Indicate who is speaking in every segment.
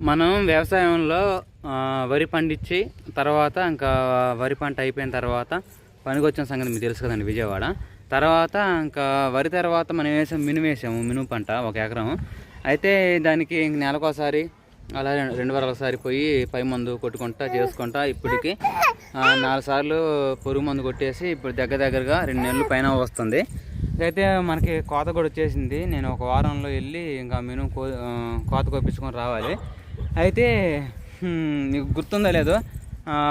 Speaker 1: మనం వ్యవసాయంలో వరి పండించి తర్వాత ఇంకా వరి పంట అయిపోయిన తర్వాత పనికొచ్చిన సంగతి మీకు తెలుసు కదండి విజయవాడ. తర్వాత ఇంకా వరి తర్వాత మనం వేసాం మినుము వేసాము మినుము పంట ఒక ఎకరం. అయితే దానికి ఇంక నెలకోసారి అలా రెండు- రెండు పోయి పై మందు కొట్టుకుంటా చేసుకుంటా ఇప్పటికి. నాలుగు సార్లు పురుగు మందు కొట్టేసి ఇప్పుడు దగ్గర దగ్గరగా రెండు నెలలు పైన వస్తుంది. అయితే మనకి కోత కూడా వచ్చేసింది. నేను ఒక వారంలో వెళ్ళి ఇంకా మినుము కో కోత కోపించుకొని రావాలి. అయితే మీకు గుర్తుందో లేదో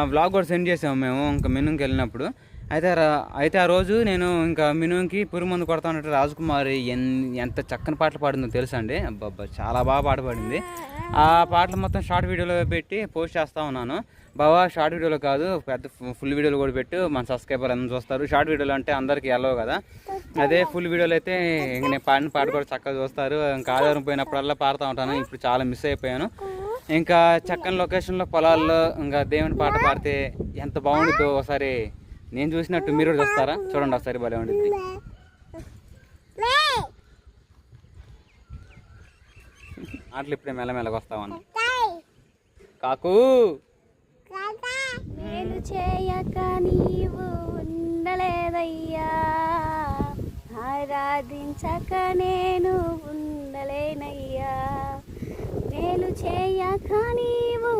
Speaker 1: బ్లాగ్ కూడా సెండ్ చేసాము మేము ఇంకా మినుంకి వెళ్ళినప్పుడు. అయితే రా- అయితే ఆ రోజు నేను ఇంకా మినుంకి పురుగు మందు కొడతా ఉన్నట్టు రాజకుమారి ఎన్ ఎంత చక్కని పాటలు పాడిందో తెలుసా అండి? అబ్బాబ్బా చాలా బాగా పాట పాడింది. ఆ పాటలు మొత్తం షార్ట్ వీడియోలో పెట్టి పోస్ట్ చేస్తూ ఉన్నాను. బావా షార్ట్ వీడియోలో కాదు పెద్ద ఫుల్ వీడియోలు కూడా పెట్టు మన సబ్స్క్రైబర్ అందరూ చూస్తారు. షార్ట్ వీడియోలు అంటే అందరికీ వెళ్ళవు కదా. అదే ఫుల్ వీడియోలు అయితే ఇంక నేను పాడిన పాట కూడా చక్కగా చూస్తారు. ఇంకా ఆధారం పోయినప్పుడల్లా పాడుతూ ఉంటాను. ఇప్పుడు చాలా మిస్ అయిపోయాను. ఇంకా చక్కని లొకేషన్లో పొలాల్లో ఇంకా దేవుని పాట పాడితే ఎంత బాగుండిద్దో ఒకసారి నేను చూసినట్టు మీరు కూడా చూస్తారా? చూడండి ఒకసారి భలే ఉండిద్ది. ఆటలు ఇప్పుడే మెల్లమెల్లగా వస్తామని కాకు!
Speaker 2: మేలు చేయక నీవు ఉండలేదయ్యా. ఆరాధించక నేను ఉండలేనయ్యా. మేలు చేయక నీవు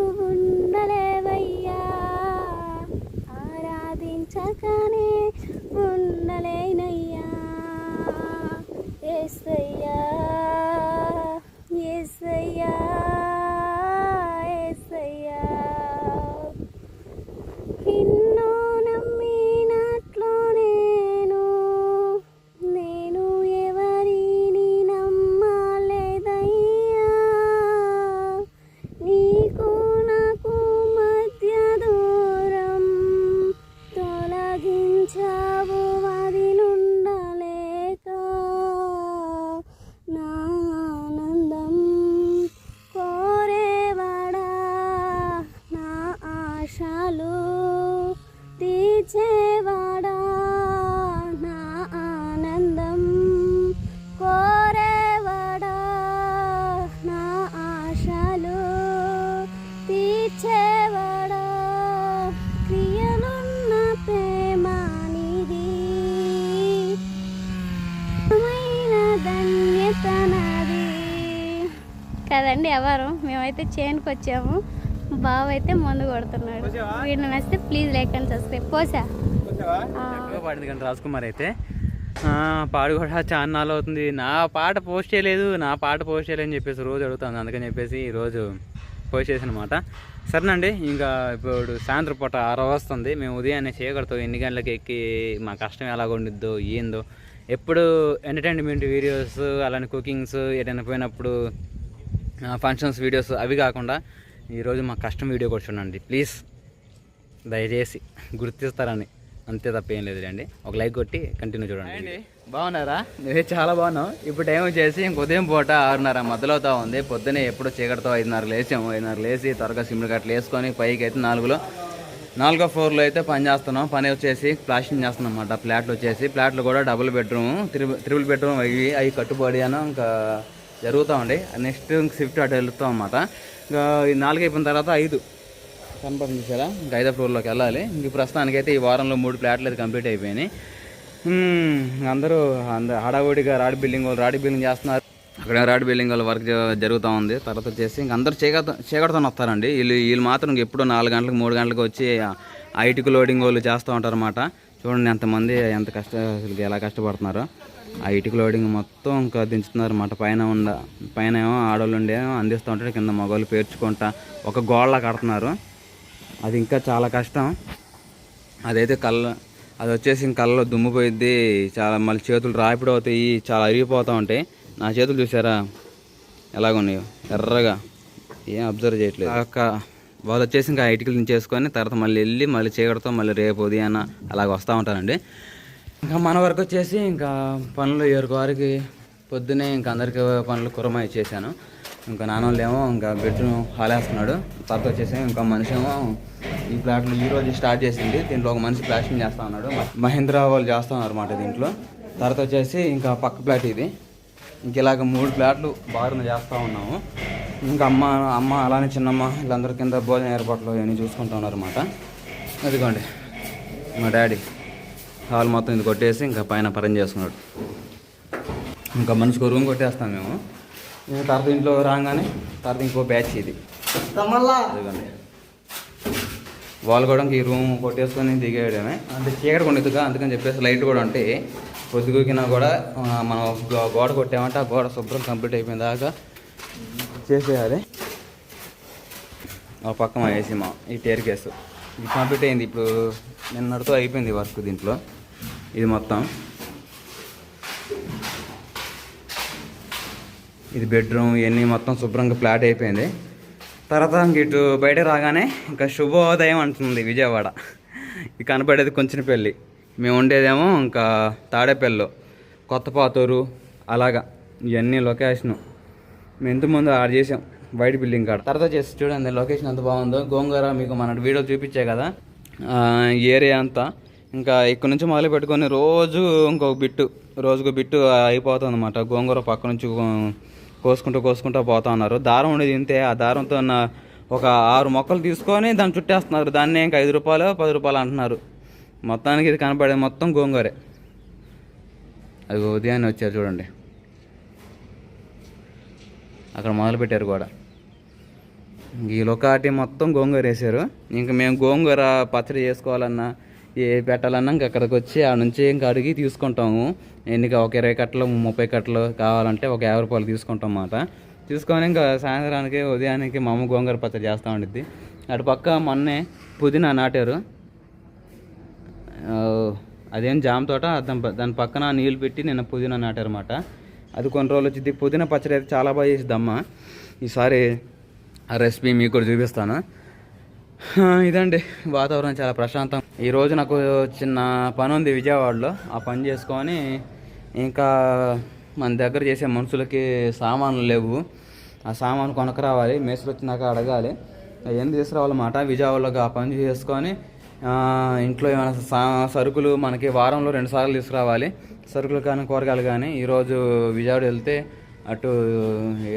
Speaker 2: కదండి ఎవరు? మేమైతే చేనుకు వచ్చాము. బావ అయితే మందు కొడుతున్నాడు. వీడిని నచ్చితే ప్లీజ్ లైక్ అండ్ సబ్స్క్రైబ్ పోసా?
Speaker 1: పాడింది కానీ రాజ్కుమార్ అయితే. ఆ, పాడు కూడా చాలా నాలు అవుతుంది. నా పాట పోస్ట్ చేయలేదు. నా పాట పోస్ట్ చేయలేదు అని చెప్పేసి రోజు అడుగుతాను అందుకని చెప్పేసి ఈరోజు పోస్ట్ చేసిన అనమాట సరేనండి ఇంకా ఇప్పుడు సాయంత్రం పూట ఆరో వస్తుంది. మేము ఉదయాన్నే చేయగలుగుతాం ఎన్ని గంటలకు ఎక్కి మా కష్టం ఎలాగ ఉండిద్దో ఏందో. ఎప్పుడు ఎంటర్టైన్మెంట్ వీడియోస్ అలానే కుకింగ్స్ ఎటైనా పోయినప్పుడు ఫంక్షన్స్ వీడియోస్ అవి కాకుండా ఈరోజు మా కష్టం వీడియో కూడా చూడండి. ప్లీజ్ దయచేసి గుర్తిస్తారని. అంతే తప్ప ఏం లేదు ఒక లైక్ కొట్టి కంటిన్యూ చూడండి. బాగున్నారా? నువ్వే చాలా బాగున్నావు. ఇప్పుడు టైం వచ్చేసి ఇంక ఉదయం పూట ఆరున్నర మధ్యలో అవుతా ఉంది. పొద్దునే ఎప్పుడు చీకటితో ఐదున్నర లేచాము. ఐదున్నర లేచి త్వరగా సిమ్లు కట్టలు వేసుకొని పైకి అయితే నాలుగులో నాలుగో ఫ్లోర్లో అయితే పని చేస్తున్నాం. పని వచ్చేసి ప్లాస్టింగ్ చేస్తున్నాం అన్నమాట ఫ్లాట్లు వచ్చేసి ఫ్లాట్లు కూడా double bedroom triple triple bedroom అవి అవి కట్టుబడి అని. ఇంకా జరుగుతూ ఉండే నెక్స్ట్ షిఫ్ట్ అటు వెళ్తాం అన్నమాట. ఇంకా ఈ నాలుగు అయిపోయిన తర్వాత ఐదు. కన్ఫర్మ్ చూసారా ఇంకా ఐదో ఫ్లోర్లోకి వెళ్ళాలి. ఇంక ప్రస్తుతానికైతే ఈ వారంలో మూడు ఫ్లాట్లు అయితే కంప్లీట్ అయిపోయినాయి. అందరూ అందరు హడావుడిగా రాడ్ బిల్డింగ్ వాళ్ళు రాడ్ బిల్డింగ్ చేస్తున్నారు. అక్కడ రాడ్ బిల్డింగ్ వాళ్ళు వర్క్ జరుగుతూ ఉంది. తర్వాత వచ్చేసి ఇంక అందరూ చీకట చీకటితో వస్తారండి. వీళ్ళు వీళ్ళు మాత్రం ఇంక ఎప్పుడో నాలుగు గంటలకు మూడు గంటలకు వచ్చి ఆ లోడింగ్ వాళ్ళు చేస్తూ ఉంటారు అనమాట చూడండి ఎంతమంది ఎంత కష్ట అసలు ఎలా కష్టపడుతున్నారో. ఆ ఇటుక లోడింగ్ మొత్తం ఇంకా దించుతున్నారు అన్నమాట. పైన ఉండ పైన ఏమో ఆడవాళ్ళు ఉండే అందిస్తూ ఉంటారు కింద మగవాళ్ళు పేర్చుకుంటా ఒక గోడలా కడుతున్నారు. అది ఇంకా చాలా కష్టం. అదైతే కళ్ళ అది వచ్చేసి కళ్ళలో దుమ్ము పోయిద్ది చాలా మళ్ళీ చేతులు రాపిడి అవుతాయి చాలా అరిగిపోతూ ఉంటాయి. నా చేతులు చూసారా? ఎలాగున్నాయో ఎర్రగా. ఏం అబ్జర్వ్ చేయట్లేదు. అక్క వాళ్ళు వచ్చేసి ఇంకా ఇటుకలు దించేసుకొని తర్వాత మళ్ళీ వెళ్ళి మళ్ళీ చీకటితో మళ్ళీ రేపు ఉదయాన్న అలాగ వస్తూ ఉంటారండి. ఇంకా మన వరకు వచ్చేసి ఇంకా పనులు ఎవరికి వారికి పొద్దునే ఇంకా అందరికీ పనులు కురమై ఇచ్చేసాను ఇంకా నాన్నోళ్ళేమో ఇంకా బెడ్ను హాలేస్తున్నాడు. తర్వాత వచ్చేసి ఇంకా మనిషి ఏమో ఈ ప్లాట్లు ఈ రోజు స్టార్ట్ చేసింది. దీంట్లో ఒక మనిషి ప్లాస్టింగ్ చేస్తా ఉన్నాడు. మహేంద్ర వాళ్ళు చేస్తా అన్నమాట దీంట్లో. తర్వాత వచ్చేసి ఇంకా పక్క ప్లాట్ ఇది. ఇంక ఇలాగ మూడు ప్లాట్లు బారున చేస్తూ ఉన్నాము. ఇంకా అమ్మ అమ్మ అలానే చిన్నమ్మ వీళ్ళందరి కింద భోజన ఏర్పాట్లు ఇవన్నీ చూసుకుంటూ ఉన్నారన్నమాట. అదిగోండి మా డాడీ. హాల్ మొత్తం ఇది కొట్టేసి ఇంకా పైన పరం చేసుకున్నాడు. ఇంకా మనిషికి రూమ్ కొట్టేస్తాం మేము. తర్వాత ఇంట్లో రాగానే తర్వాత ఇంకో బ్యాచ్ ఇది. అదిగోండి. వాళ్ళు కూడా ఈ రూమ్ కొట్టేసుకొని దిగేయడమే. అంటే చీకటి కొండిద్దుగా అందుకని చెప్పేసి లైట్ కూడా ఉంటే పొద్దుగుకినా కూడా మనం గోడ కొట్టామంటే ఆ గోడ శుభ్రం కంప్లీట్ అయిపోయిన దాకా చేసేయాలి. ఆ పక్క మా ఏసీ మా ఈ టేర్ కేసు ఇది కంప్లీట్ అయింది ఇప్పుడు నిన్నటితో అయిపోయింది వర్క్ దీంట్లో. ఇది మొత్తం. ఇది బెడ్రూమ్ ఇవన్నీ మొత్తం శుభ్రంగా ఫ్లాట్ అయిపోయింది. తర్వాత ఇటు బయట రాగానే ఇంకా శుభోదయం అంటుంది విజయవాడ. ఇది కనపడేది కొంచెం పెళ్ళి మేము ఉండేదేమో ఇంకా తాడేపల్లిలో కొత్తపాతూరు అలాగా ఇవన్నీ లొకేషను మేము ఇంతకుముందు ఆర్డర్ చేసాం వైట్ బిల్డింగ్ కాడ. తర్వాత చేసి చూడండి లొకేషన్ ఎంత బాగుందో. గోంగూర మీకు మన వీడియో చూపించే కదా. ఏరియా అంతా ఇంకా ఇక్కడ నుంచి మొదలు పెట్టుకొని రోజు ఇంకొక బిట్టు రోజుకు బిట్టు అయిపోతుంది అనమాట గోంగూర పక్క నుంచి కోసుకుంటూ కోసుకుంటూ పోతా ఉన్నారు. దారం ఉండేది ఇంతే ఆ దారంతో ఉన్న ఒక ఆరు మొక్కలు తీసుకొని దాన్ని చుట్టేస్తున్నారు. దాన్ని ఇంకా ఐదు రూపాయలు పది రూపాయలు అంటున్నారు. మొత్తానికి ఇది కనపడేది మొత్తం గోంగూరే. అది ఉదయాన్నే వచ్చారు చూడండి. అక్కడ మొదలుపెట్టారు కూడా. ఈ లొకాటి మొత్తం గోంగూర వేసారు ఇంకా మేము గోంగూర పచ్చడి చేసుకోవాలన్నా ఏ పెట్టాలన్నా ఇంకా అక్కడికి వచ్చి ఆ నుంచి ఇంకా అడిగి తీసుకుంటాము. ఎన్నిక ఒక ఇరవై కట్టలు ముప్పై కట్టలు కావాలంటే ఒక యాభై రూపాయలు తీసుకుంటాం అన్నమాట. తీసుకొని ఇంకా సాయంత్రానికి ఉదయానికి మా అమ్మ గోంగూర పచ్చడి చేస్తూ ఉండిద్ది. అటు పక్క మొన్నే పుదీనా నాటారు. అదేం జామ తోట దాని దాని పక్కన నీళ్ళు పెట్టి నిన్న పుదీనా నాటారన్నమాట. అది కొన్ని రోజులు వచ్చింది పుదీనా పచ్చడి అయితే చాలా బాగా చేసిద్దమ్మా. ఈసారి ఆ రెసిపీ మీకు కూడా చూపిస్తాను. ఇదండి. వాతావరణం చాలా ప్రశాంతం. ఈరోజు నాకు చిన్న పని ఉంది విజయవాడలో. ఆ పని చేసుకొని ఇంకా మన దగ్గర చేసే మనుషులకి సామాన్లు లేవు. ఆ సామాను కొనక రావాలి మేసులు వచ్చినాక అడగాలి. ఏం తీసుకురావాలన్నమాట విజయవాడలోకి ఆ పని చేసుకొని ఇంట్లో ఏమైనా సా సరుకులు మనకి వారంలో రెండు సార్లు తీసుకురావాలి. సరుకులు కానీ కూరగాయలు కానీ ఈరోజు విజయవాడ వెళ్తే అటు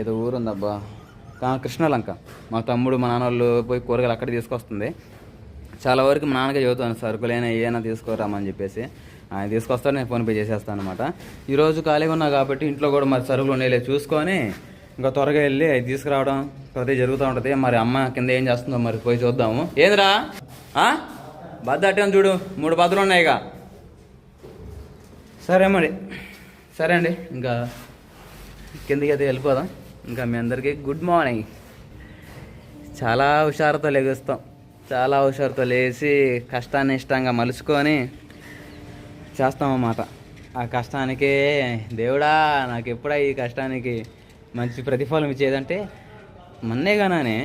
Speaker 1: ఏదో ఊరుందబ్బా. కృష్ణలంక. మా తమ్ముడు మా నాన్న వాళ్ళు పోయి కూరగాయలు అక్కడ తీసుకొస్తుంది. చాలా వరకు మా నాన్నగా చదువుతాను సరుకులైనా ఏమైనా తీసుకురామని చెప్పేసి. ఆయన తీసుకొస్తాడు నేను ఫోన్పే చేసేస్తాను అనమాట ఈరోజు ఖాళీగా ఉన్నా కాబట్టి ఇంట్లో కూడా మరి సరుకులు ఉండేలే. చూసుకొని ఇంకా త్వరగా వెళ్ళి అది తీసుకురావడం ప్రతి జరుగుతూ ఉంటుంది. మరి అమ్మ కింద ఏం చేస్తుందో మరి పోయి చూద్దాము. ఏందిరా? బద్ద అట్టని చూడు. మూడు బద్దలు ఉన్నాయిగా సరే మరి. సరే అండి. ఇంకా కిందకి అయితే వెళ్ళిపోదాం. ఇంకా మీ అందరికీ గుడ్ మార్నింగ్. చాలా హుషారుతో లెగుస్తాం. చాలా హుషారుతో లేచి కష్టాన్ని ఇష్టంగా మలుచుకొని చేస్తామన్నమాట ఆ కష్టానికే దేవుడా నాకు ఎప్పుడా ఈ కష్టానికి మంచి ప్రతిఫలం ఇచ్చేదంటే మన్నేగానే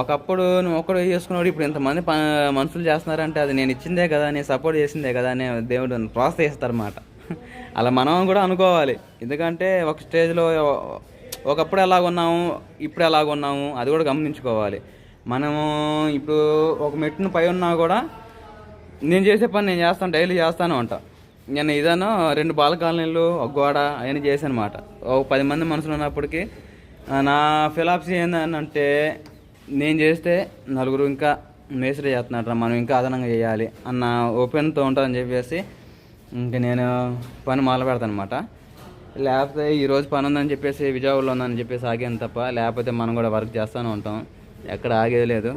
Speaker 1: ఒకప్పుడు నువ్వు ఒక్కడు చేసుకున్నాడు ఇప్పుడు ఇంతమంది ప మనుషులు చేస్తున్నారంటే అది నేను ఇచ్చిందే కదా నేను సపోర్ట్ చేసిందే కదా అని దేవుడు ప్రోత్సహిస్తారన్నమాట. అలా మనం కూడా అనుకోవాలి. ఎందుకంటే ఒక స్టేజ్లో ఒకప్పుడు ఎలాగ ఉన్నాము ఇప్పుడు ఎలాగ ఉన్నాము అది కూడా గమనించుకోవాలి. మనము ఇప్పుడు ఒక మెట్టును పై ఉన్నా కూడా నేను చేసే పని నేను చేస్తాను డైలీ చేస్తాను అంట. నేను ఇదాను రెండు బాల కాలనీలు ఒక గోడ అవన్నీ చేశానమాట. ఒక పది మంది మనుషులు ఉన్నప్పటికీ నా ఫిలాప్సీ ఏంటంటే నేను చేస్తే నలుగురు ఇంకా మేస్త్రి చేస్తున్నాడు మనం ఇంకా అదనంగా చేయాలి అన్న ఓపెన్తో ఉంటుందని చెప్పేసి ఇంక నేను పని మొదలు పెడతాను అనమాట లేకపోతే ఈరోజు పని ఉందని చెప్పేసి విజయవాడలో ఉందని చెప్పేసి ఆగాను తప్ప లేకపోతే మనం కూడా వర్క్ చేస్తూనే ఉంటాం. ఎక్కడ ఆగేది లేదు.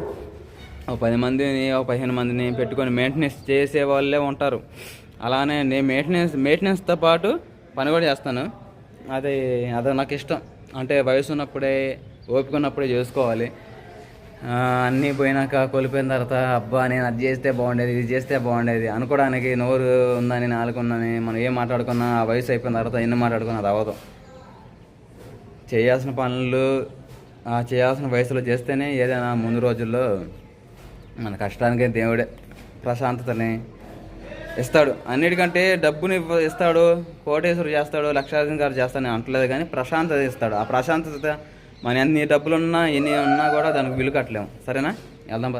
Speaker 1: ఒక పది మందిని ఒక పదిహేను మందిని పెట్టుకొని మెయింటెనెన్స్ చేసే వాళ్ళే ఉంటారు. అలానే నేను మెయింటెనెన్స్ మెయింటెనెన్స్తో పాటు పని కూడా చేస్తాను. అది అది నాకు ఇష్టం. అంటే వయసు ఉన్నప్పుడే ఓపిక ఉన్నప్పుడే చేసుకోవాలి. అన్నీ పోయినాక కోల్పోయిన తర్వాత అబ్బా నేను అది చేస్తే బాగుండేది ఇది చేస్తే బాగుండేది అనుకోవడానికి నోరు ఉందని నాలుగు ఉందని మనం ఏం మాట్లాడుకున్నా ఆ వయసు అయిపోయిన తర్వాత ఎన్ని మాట్లాడుకున్నా అది అవ్వదు చేయాల్సిన పనులు ఆ చేయాల్సిన వయసులో చేస్తేనే ఏదైనా ముందు రోజుల్లో మన కష్టానికి దేవుడే ప్రశాంతతని ఇస్తాడు. అన్నిటికంటే డబ్బుని ఇస్తాడు కోటేశ్వరు చేస్తాడు లక్షాధికారి చేస్తాడని అంటలేదు కానీ ప్రశాంతత ఇస్తాడు. ఆ ప్రశాంతత మన ఎన్ని డబ్బులు ఉన్నా ఎన్ని ఉన్నా కూడా దానికి విలువ కట్టలేము. సరేనా? వెళ్దాం